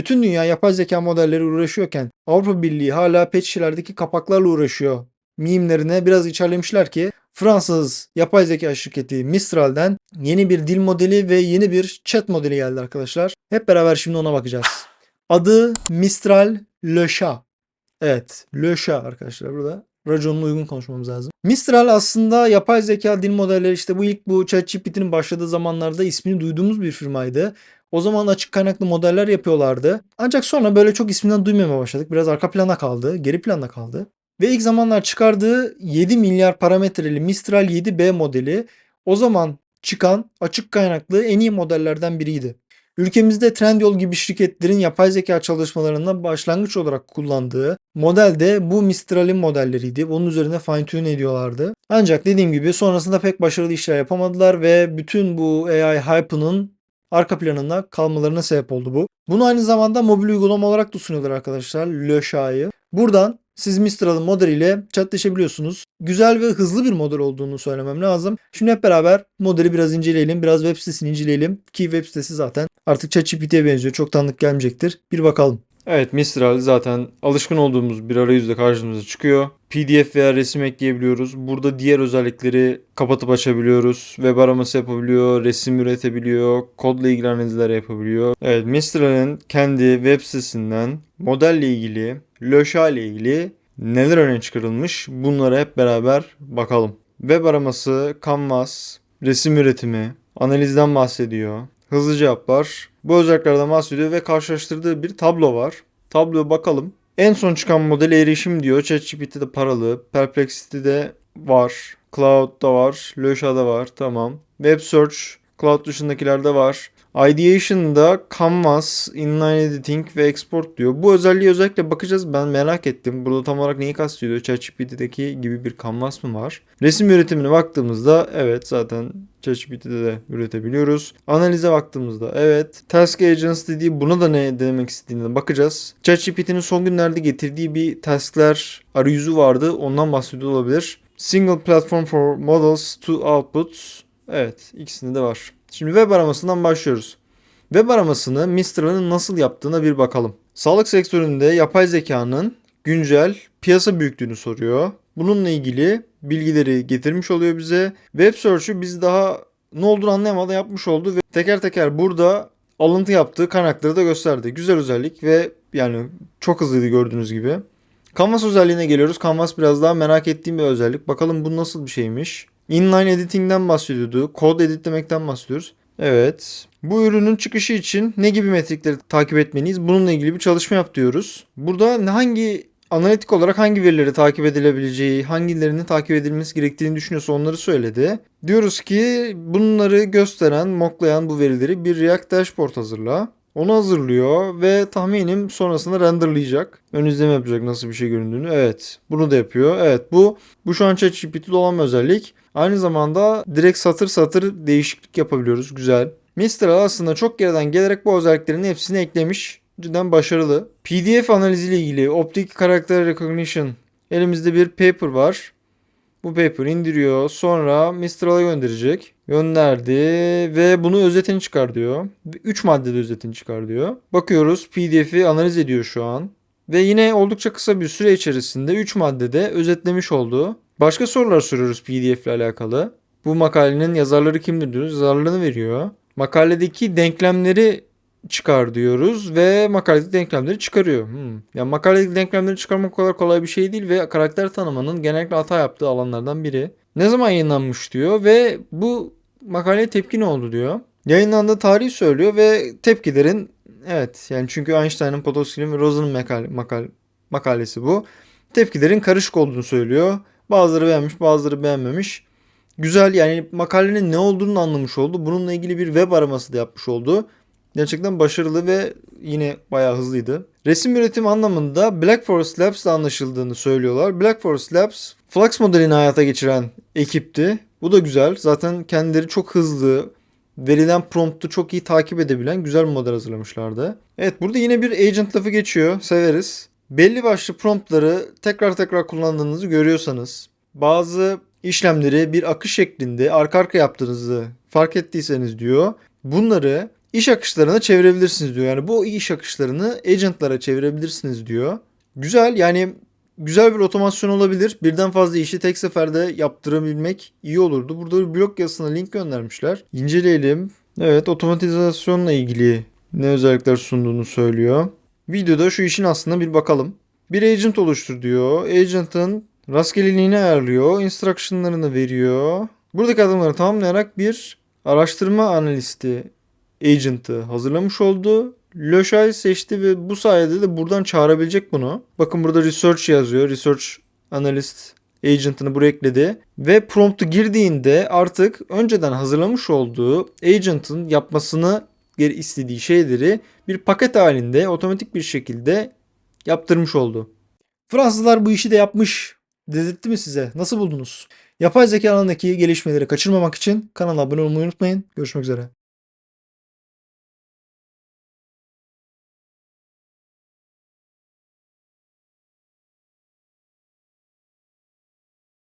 Bütün dünya yapay zeka modelleri uğraşıyorken Avrupa Birliği hala pet şişelerdeki kapaklarla uğraşıyor. Mimlerine biraz içerlemişler ki Fransız yapay zeka şirketi Mistral'den yeni bir dil modeli ve yeni bir chat modeli geldi arkadaşlar. Hep beraber şimdi ona bakacağız. Adı Mistral Le Chat. Evet, Le Chat arkadaşlar burada. Raconla uygun konuşmamız lazım. Mistral aslında yapay zeka dil modelleri işte bu ilk bu ChatGPT'nin başladığı zamanlarda ismini duyduğumuz bir firmaydı. O zaman açık kaynaklı modeller yapıyorlardı. Ancak sonra böyle çok isminden duymamaya başladık. Biraz arka plana kaldı, geri planda kaldı. Ve ilk zamanlar çıkardığı 7 milyar parametreli Mistral 7B modeli o zaman çıkan açık kaynaklı en iyi modellerden biriydi. Ülkemizde Trendyol gibi şirketlerin yapay zeka çalışmalarında başlangıç olarak kullandığı model de bu Mistral'in modelleriydi. Bunun üzerine fine tune ediyorlardı. Ancak dediğim gibi sonrasında pek başarılı işler yapamadılar ve bütün bu AI hype'ının arka planında kalmalarına sebep oldu bu. Bunu aynı zamanda mobil uygulama olarak da sunuyorlar arkadaşlar. Chat'ı. Buradan siz Mistral'ın modeliyle chatleşebiliyorsunuz. Güzel ve hızlı bir model olduğunu söylemem lazım. Şimdi hep beraber modeli biraz inceleyelim. Biraz web sitesini inceleyelim. Ki web sitesi zaten artık ChatGPT'ye benziyor. Çok tanıdık gelmeyecektir. Bir bakalım. Evet Mistral zaten alışkın olduğumuz bir arayüzde karşımıza çıkıyor. PDF veya resim ekleyebiliyoruz. Burada diğer özellikleri kapatıp açabiliyoruz. Web araması yapabiliyor, resim üretebiliyor, kodla ilgili analizler yapabiliyor. Evet Mistral'in kendi web sitesinden modelle ilgili, Löşa ile ilgili neler öne çıkarılmış bunlara hep beraber bakalım. Web araması, Canvas, resim üretimi, analizden bahsediyor. Hızlı cevaplar. Bu özelliklerden bahsediyor ve karşılaştırdığı bir tablo var. Tabloya bakalım. En son çıkan model erişim diyor. ChatGPT'de paralı. Perplexity'de var. Cloud'da var. Löşa'da var. Tamam. Web Search Cloud dışındakilerde var. Ideation'da Canvas, Inline Editing ve Export diyor. Bu özelliğe özellikle bakacağız. Ben merak ettim. Burada tam olarak neyi kastediyor? ChatGPT'deki gibi bir Canvas mı var? Resim üretimine baktığımızda evet zaten ChatGPT'de de üretebiliyoruz. Analize baktığımızda evet. Task Agents dediği buna da ne demek istediğine bakacağız. ChatGPT'nin son günlerde getirdiği bir taskler arayüzü vardı. Ondan bahsediyor olabilir. Single Platform for Models to Outputs. Evet ikisinde de var. Şimdi web aramasından başlıyoruz. Web aramasını Mistral'ın nasıl yaptığına bir bakalım. Sağlık sektöründe yapay zekanın güncel piyasa büyüklüğünü soruyor. Bununla ilgili bilgileri getirmiş oluyor bize. Web Search'ü biz daha ne olduğunu anlayamadan yapmış oldu ve teker teker burada alıntı yaptığı kaynakları da gösterdi. Güzel özellik ve yani çok hızlıydı gördüğünüz gibi. Canvas özelliğine geliyoruz. Canvas biraz daha merak ettiğim bir özellik. Bakalım bu nasıl bir şeymiş. Inline editing'den bahsediyordu. Kod editlemekten bahsediyoruz. Evet. Bu ürünün çıkışı için ne gibi metrikleri takip etmeliyiz? Bununla ilgili bir çalışma yap diyoruz. Burada hangi analitik olarak hangi verileri takip edilebileceği, hangilerinin takip edilmesi gerektiğini düşünüyorsa onları söyledi. Diyoruz ki bunları gösteren, moklayan bu verileri bir React Dashboard hazırla. Onu hazırlıyor ve tahminim sonrasında renderlayacak. Ön izleme yapacak nasıl bir şey göründüğünü. Evet. Bunu da yapıyor. Evet bu bu şu an ChatGPT'de olan bir özellik. Aynı zamanda direkt satır satır değişiklik yapabiliyoruz. Güzel. Mistral aslında çok geriden gelerek bu özelliklerin hepsini eklemiş. Cidden başarılı. PDF analiziyle ilgili Optic Character Recognition elimizde bir paper var. Bu paper indiriyor. Sonra Mistral'a gönderecek. Gönderdi ve bunu özetini çıkar diyor. 3 maddede özetini çıkar diyor. Bakıyoruz PDF'i analiz ediyor şu an. Ve yine oldukça kısa bir süre içerisinde 3 maddede özetlemiş oldu. Başka sorular soruyoruz PDF ile alakalı. Bu makalenin yazarları kimdir diyoruz. Yazarlarını veriyor. Makaledeki denklemleri çıkar diyoruz ve makaledeki denklemleri çıkarıyor. Hmm. Yani makaledeki denklemleri çıkarmak kadar kolay bir şey değil ve karakter tanımanın genellikle hata yaptığı alanlardan biri. Ne zaman yayınlanmış diyor ve bu makaleye tepki ne oldu diyor. Yayınlandığı tarihi söylüyor ve tepkilerin evet yani çünkü Einstein'ın, Podolsky'nin ve Rosen'ın makale, makale, makalesi bu. Tepkilerin karışık olduğunu söylüyor. Bazıları beğenmiş, bazıları beğenmemiş. Güzel yani makalenin ne olduğunu anlamış oldu. Bununla ilgili bir web araması da yapmış oldu. Gerçekten başarılı ve yine bayağı hızlıydı. Resim üretimi anlamında Black Forest Labs ile anlaşıldığını söylüyorlar. Black Forest Labs Flux modelini hayata geçiren ekipti. Bu da güzel. Zaten kendileri çok hızlı, verilen promptu çok iyi takip edebilen güzel bir model hazırlamışlardı. Evet burada yine bir agent lafı geçiyor. Severiz. Belli başlı promptları tekrar tekrar kullandığınızı görüyorsanız, bazı işlemleri bir akış şeklinde arka arka yaptığınızı fark ettiyseniz diyor. Bunları iş akışlarına çevirebilirsiniz diyor. Yani bu iş akışlarını agentlara çevirebilirsiniz diyor. Güzel yani güzel bir otomasyon olabilir. Birden fazla işi tek seferde yaptırabilmek iyi olurdu. Burada bir blog yazısına link göndermişler. İnceleyelim. Evet otomatizasyonla ilgili ne özellikler sunduğunu söylüyor. Videoda şu işin aslında bir bakalım. Bir agent oluştur diyor. Agent'ın rastgeleliğini ayarlıyor. Instruction'larını veriyor. Buradaki adımları tamamlayarak bir araştırma analisti agent'ı hazırlamış oldu. Loşay seçti ve bu sayede de buradan çağırabilecek bunu. Bakın burada research yazıyor. Research analyst agent'ını buraya ekledi. Ve prompt'u girdiğinde artık önceden hazırlamış olduğu agent'ın yapmasını geri istediği şeyleri bir paket halinde otomatik bir şekilde yaptırmış oldu. Fransızlar bu işi de yapmış. Dedirtti mi size? Nasıl buldunuz? Yapay zeka alanındaki gelişmeleri kaçırmamak için kanala abone olmayı unutmayın. Görüşmek üzere.